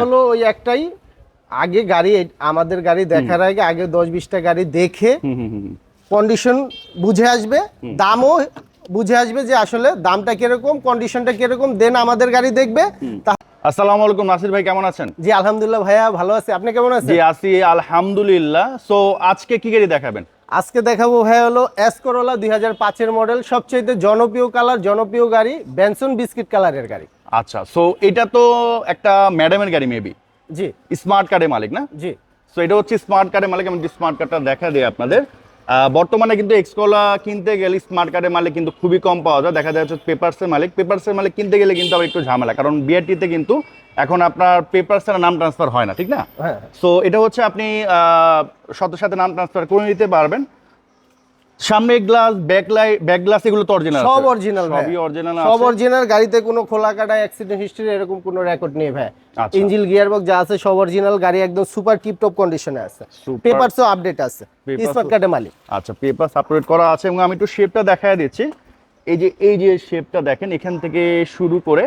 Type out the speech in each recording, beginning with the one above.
হলো ওই একটাই। আগে গাড়ি আমাদের গাড়ি দেখার আগে আগে দশ বিশটা গাড়ি দেখে। কন্ডিশন বুঝে আসবে। দামও বুঝে আসবে যে আসলে দামটা কীরকম কন্ডিশনটা কীরকম দেন আমাদের গাড়ি দেখবে। আসসালামু আলাইকুম নাসির ভাই কেমন আছেন? জি আলহামদুলিল্লাহ ভাইয়া ভালো আছি। আপনি কেমন আছেন? জি আসি আলহামদুলিল্লাহ। সো আজকে কি গাড়ি দেখাবেন? আজকে দেখাবো ভাইয়া হলো এস করোলা দুই হাজার পাঁচের মডেল সবচেয়ে জনপ্রিয় কালার জনপ্রিয় গাড়ি বেনসন বিস্কিট কালারের গাড়ি। আচ্ছা সো এটা তো একটা ম্যাডামের গাড়ি মেবি জি। স্মার্ট কার্ডের মালিক না? জি। সো এটা হচ্ছে স্মার্ট কার্ডের মালিক আমি স্মার্ট কার্ডটা দেখা দিই আপনাদের। বর্তমানে কিন্তু এক্সকোলা কিনতে গেলে স্মার্ট কার্ডের মালিক কিন্তু খুবই কম পাওয়া যায়। দেখা যাচ্ছে পেপারসের মালিক। পেপারসের মালিক কিনতে গেলে কিন্তু আবার একটু ঝামেলা কারণ বিআরটিতে কিন্তু এখন আপনার পেপারসের নাম ট্রান্সফার হয় না ঠিক না? হ্যাঁ। সো এটা হচ্ছে আপনি আহ, সাথে সাথে নাম ট্রান্সফার করে নিতে পারবেন। সামনে গ্লাস ব্যাক ব্যাক গ্লাস এগুলো তো অরিজিনাল সব অরিজিনাল সবই অরিজিনাল সব অরিজিনাল গাড়িতে কোনো খোলা কাটা অ্যাক্সিডেন্ট হিস্ট্রি এরকম কোনো রেকর্ড নেই ভাই। আচ্ছা। ইঞ্জিল গিয়ার বক্স যা আছে সব অরিজিনাল গাড়ি একদম সুপার টিপ টপ কন্ডিশনে আছে পেপারসও আপডেট আছে। স্মার্ট কার্ডে মালিক। আচ্ছা পেপার আপডেট করা আছে এবং আমি একটু শেপটা দেখায় দিচ্ছি। এই যে এই যে শেপটা দেখেন এখান থেকে শুরু করে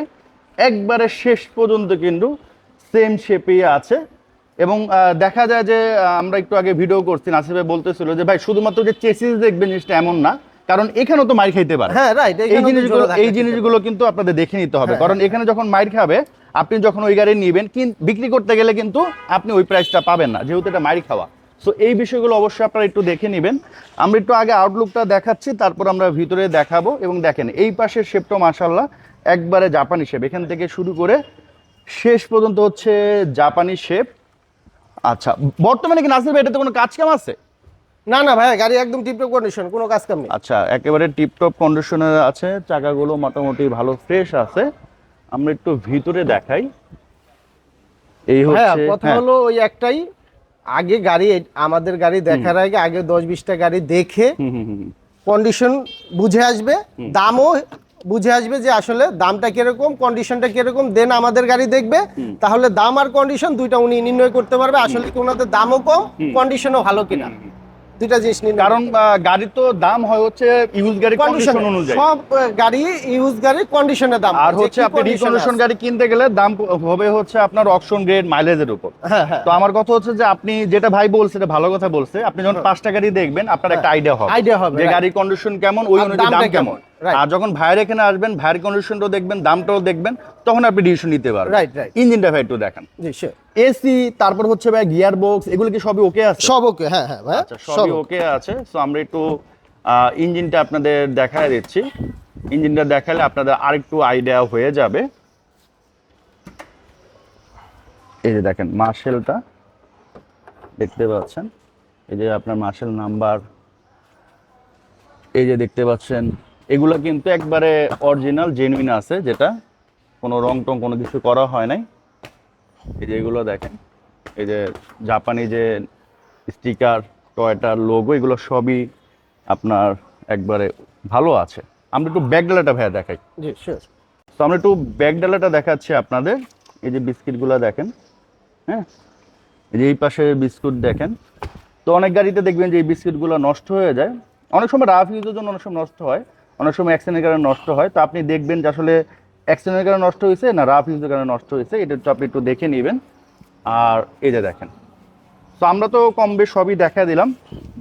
একবারে শেষ পর্যন্ত কিন্তু সেম শেপেই আছে। এবং দেখা যায় যে আমরা একটু আগে ভিডিও করছি ভাই বলতেছিল যে ভাই শুধুমাত্র যে চেসিস দেখবেন জিনিসটা এমন না কারণ এখানেও তো মাইর খাইতে পারে। হ্যাঁ রাইট এই জিনিসগুলো এই জিনিসগুলো কিন্তু আপনাদের দেখে নিতে হবে। হ্যাঁ, কারণ এখানে যখন মাইর খাবে আপনি যখন ওই গাড়ি নেবেন কিন- বিক্রি করতে গেলে কিন্তু আপনি ওই প্রাইসটা পাবেন না যেহেতু এটা মাইর খাওয়া। সো এই বিষয়গুলো অবশ্যই আপনারা একটু দেখে নেবেন। আমরা একটু আগে আউটলুকটা দেখাচ্ছি তারপর আমরা ভিতরে দেখাবো। এবং দেখেন এই পাশের শেপটা মাসাল্লাহ একবারে জাপানি শেপ এখান থেকে শুরু করে শেষ পর্যন্ত হচ্ছে জাপানি শেপ আচ্ছা বর্তমানে কি নাসির ভাই এটাতে কোনো কাজ কাম আছে? না না ভাই গাড়ি একদম টিপ টপ কন্ডিশন কোনো কাজ কাম নেই। আচ্ছা একেবারে টিপটপ কন্ডিশনে আছে চাকাগুলো মোটামুটি ভালো ফ্রেশ আছে। আমরা একটু ভিতরে দেখাই। এই হ্যাঁ হচ্ছে কথা হ্যাঁ, হলো ওই একটাই আগে গাড়ি আমাদের গাড়ি দেখার আগে আগে দশ বিশটা গাড়ি দেখে। কন্ডিশন বুঝে আসবে দামও বুঝে আসবে যে আসলে দামটা কীরকম কন্ডিশনটা কীরকম দেন আমাদের গাড়ি দেখবে। তাহলে দাম আর কন্ডিশন দুইটা উনি নির্ণয় করতে পারবে। আসলে কি ওনাদের দামও কম কন্ডিশনও ভালো কিনা। দুইটা জিনিস নির্ণয় কারণ গাড়ির তো দাম হয় হচ্ছে ইউজ গাড়ি কন্ডিশন অনুযায়ী। সব গাড়ি ইউজ গাড়ি কন্ডিশনের দাম আর হচ্ছে আপনি রিকন্ডিশন গাড়ি কিনতে গেলে দাম হবে হচ্ছে আপনার অপশন গ্রেড মাইলেজের উপর। হ্যাঁ হ্যাঁ। তো আমার কথা হচ্ছে যে আপনি যেটা ভাই বলছে এটা ভালো কথা বলছে। আপনি যখন পাঁচটা গাড়ি দেখবেন আপনার একটা আইডিয়া হবে। আইডিয়া হবে, যে. গাড়ির কন্ডিশন কেমন ওই অনুযায়ী দাম কেমন. আর যখন ভাইয়ের এখানে আসবেন ভাইয়ের কন্ডিশনটাও দেখবেন দামটাও দেখবেন তখন আপনি ডিসিশন নিতে পারবেন। Right right. ইঞ্জিনটা ভাই একটু দেখেন। জি। এসি তারপর হচ্ছে ভাই গিয়ার বক্স এগুলো কি সবই ওকে আছে? সব ওকে হ্যাঁ হ্যাঁ ভাই আচ্ছা সব সবই ওকে আছে। সো আমরা একটু ইঞ্জিনটা আপনাদের দেখায় দিচ্ছি। ইঞ্জিনটা দেখালে আপনাদের আরেকটু আইডিয়া হয়ে যাবে। এই যে দেখেন মার্শেলটা দেখতে পাচ্ছেন। এই যে আপনার মার্শেল নাম্বার এই যে দেখতে পাচ্ছেন এগুলো কিন্তু একবারে অরিজিনাল জেনুইন আছে যেটা কোনো রং টং কোনো কিছু করা হয় নাই। এই যে এগুলো দেখেন এই যে জাপানি যে স্টিকার টয়টার লোগো এগুলো সবই আপনার একবারে ভালো আছে। আমরা একটু ব্যাক ডালাটা ভাইয়া দেখাই। জি শিওর তো আমরা একটু ব্যাক ডালাটা দেখাচ্ছি আপনাদের। এই যে বিস্কিটগুলো দেখেন হ্যাঁ? এই যে এই পাশে বিস্কুট দেখেন। তো অনেক গাড়িতে দেখবেন যে এই বিস্কিটগুলো নষ্ট হয়ে যায়। অনেক সময় রাফ ইউজের জন্য অনেক সময় নষ্ট হয়। অনেক সময় অ্যাক্সিডেন্টের কারণে নষ্ট হয়। তো আপনি দেখবেন যে আসলে অ্যাক্সিডেন্টের কারণে নষ্ট হয়েছে না রাফ ইউজের কারণে নষ্ট হয়েছে এটা একটু আপনি একটু দেখে নেবেন। আর এই যে দেখেন তো আমরা তো কম বেশ সবই দেখা দিলাম।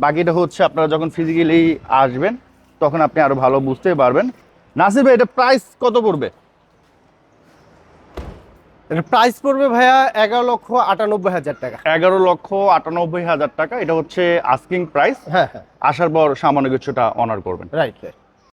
বাকিটা হচ্ছে আপনারা যখন ফিজিক্যালি আসবেন তখন আপনি আরও ভালো বুঝতে পারবেন। নাসির ভাই এটা প্রাইস কত পড়বে? এর প্রাইস পড়বে ভাইয়া এগারো লক্ষ আটানব্বই হাজার টাকা। এগারো লক্ষ আটানব্বই হাজার টাকা এটা হচ্ছে আস্কিং প্রাইস হ্যাঁ হ্যাঁ। আসার পর সামান্য কিছুটা অনার করবেন। Right right